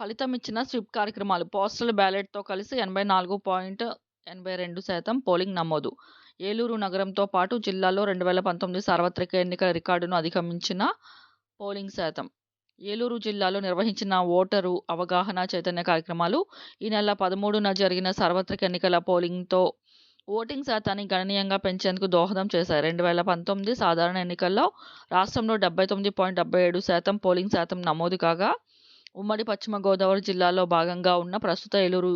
ఫలితం ఇచ్చిన స్విప్ కార్యక్రమాలు. పోస్టల్ బ్యాలెట్తో కలిసి ఎనభై నాలుగు పాయింట్ ఎనభై రెండు శాతం పోలింగ్ నమోదు. ఏలూరు నగరంతో పాటు జిల్లాలో రెండు వేల పంతొమ్మిది సార్వత్రిక ఎన్నికల రికార్డును అధిగమించిన పోలింగ్ శాతం. ఏలూరు జిల్లాలో నిర్వహించిన ఓటరు అవగాహన చైతన్య కార్యక్రమాలు. ఈ నెల పదమూడున జరిగిన సార్వత్రిక ఎన్నికల పోలింగ్తో ఓటింగ్ శాతాన్ని గణనీయంగా పెంచేందుకు దోహదం చేశాయి. రెండు వేల పంతొమ్మిది సాధారణ ఎన్నికల్లో రాష్ట్రంలో డెబ్బై తొమ్మిది పాయింట్ డెబ్బై ఏడు శాతం పోలింగ్ శాతం నమోదు కాగా ఉమ్మడి పశ్చిమ గోదావరి జిల్లాలో భాగంగా ఉన్న ప్రస్తుత ఏలూరు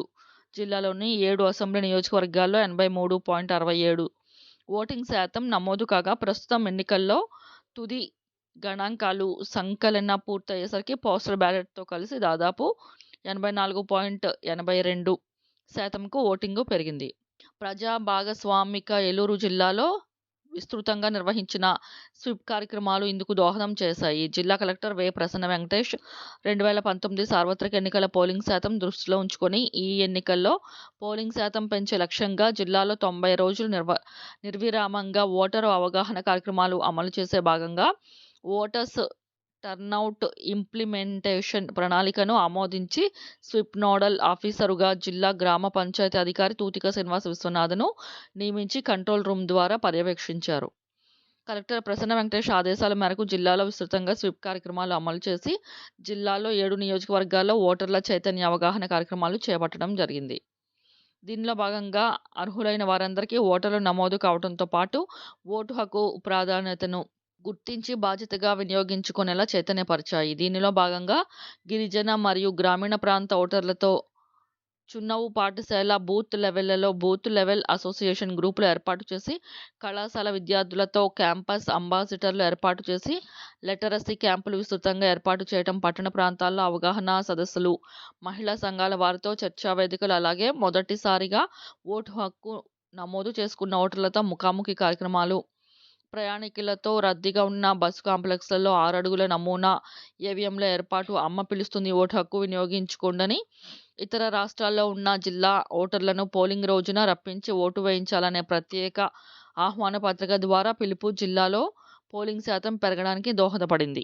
జిల్లాలోని ఏడు అసెంబ్లీ నియోజకవర్గాల్లో ఎనభై మూడు పాయింట్ అరవై ఏడు ఓటింగ్ శాతం నమోదు కాగా ప్రస్తుతం ఎన్నికల్లో తుది గణాంకాలు సంకలన పూర్తయ్యేసరికి పోస్టల్ బ్యాలెట్తో కలిసి దాదాపు ఎనభై నాలుగు పాయింట్ ఎనభై రెండు శాతంకు ఓటింగు పెరిగింది. ప్రజా భాగస్వామిక ఏలూరు జిల్లాలో విస్తృతంగా నిర్వహించిన స్విప్ కార్యక్రమాలు ఇందుకు దోహదం చేశాయి. జిల్లా కలెక్టర్ వే. ప్రసన్న వెంకటేష్ రెండు వేల పంతొమ్మిది సార్వత్రిక ఎన్నికల పోలింగ్ శాతం దృష్టిలో ఉంచుకొని ఈ ఎన్నికల్లో పోలింగ్ శాతం పెంచే లక్ష్యంగా జిల్లాలో తొంభై రోజులు నిర్వ నిర్విరామంగా ఓటరు అవగాహన కార్యక్రమాలు అమలు చేసే భాగంగా ఓటర్స్ టర్నౌట్ ఇంప్లిమెంటేషన్ ప్రణాళికను ఆమోదించి స్విప్ నోడల్ ఆఫీసరుగా జిల్లా గ్రామ పంచాయతీ అధికారి తూతిక శ్రీనివాస విశ్వనాథ్ను నియమించి కంట్రోల్ రూమ్ ద్వారా పర్యవేక్షించారు. కలెక్టర్ ప్రసన్న వెంకటేష్ ఆదేశాల మేరకు జిల్లాలో విస్తృతంగా స్విప్ కార్యక్రమాలు అమలు చేసి జిల్లాలో ఏడు నియోజకవర్గాల్లో ఓటర్ల చైతన్య అవగాహన కార్యక్రమాలు చేపట్టడం జరిగింది. దీనిలో భాగంగా అర్హులైన వారందరికీ ఓటర్లు నమోదు కావడంతో పాటు ఓటు హక్కు ప్రాధాన్యతను గుర్తించి బాధ్యతగా వినియోగించుకునేలా చైతన్యపరిచాయి. దీనిలో భాగంగా గిరిజన మరియు గ్రామీణ ప్రాంత ఓటర్లతో చున్నవు పాఠశాల బూత్ లెవెల్లలో బూత్ లెవెల్ అసోసియేషన్ గ్రూపులు ఏర్పాటు చేసి కళాశాల విద్యార్థులతో క్యాంపస్ అంబాసిడర్లు ఏర్పాటు చేసి లిటరసీ క్యాంపులు విస్తృతంగా ఏర్పాటు చేయడం పట్టణ ప్రాంతాల్లో అవగాహన సదస్సులు మహిళా సంఘాల వారితో చర్చా వేదికలు అలాగే మొదటిసారిగా ఓటు హక్కు నమోదు చేసుకున్న ఓటర్లతో ముఖాముఖి కార్యక్రమాలు ప్రయాణికులతో రద్దీగా ఉన్న బస్సు కాంప్లెక్స్లలో ఆరు అడుగుల నమూనా ఏవిఎంల ఏర్పాటు అమ్మ పిలుస్తుంది. ఓటు హక్కు వినియోగించుకోండని ఇతర రాష్ట్రాల్లో ఉన్న జిల్లా ఓటర్లను పోలింగ్ రోజున రప్పించి ఓటు వేయించాలనే ప్రత్యేక ఆహ్వాన పత్రిక ద్వారా పిలుపు జిల్లాలో పోలింగ్ శాతం పెరగడానికి దోహదపడింది.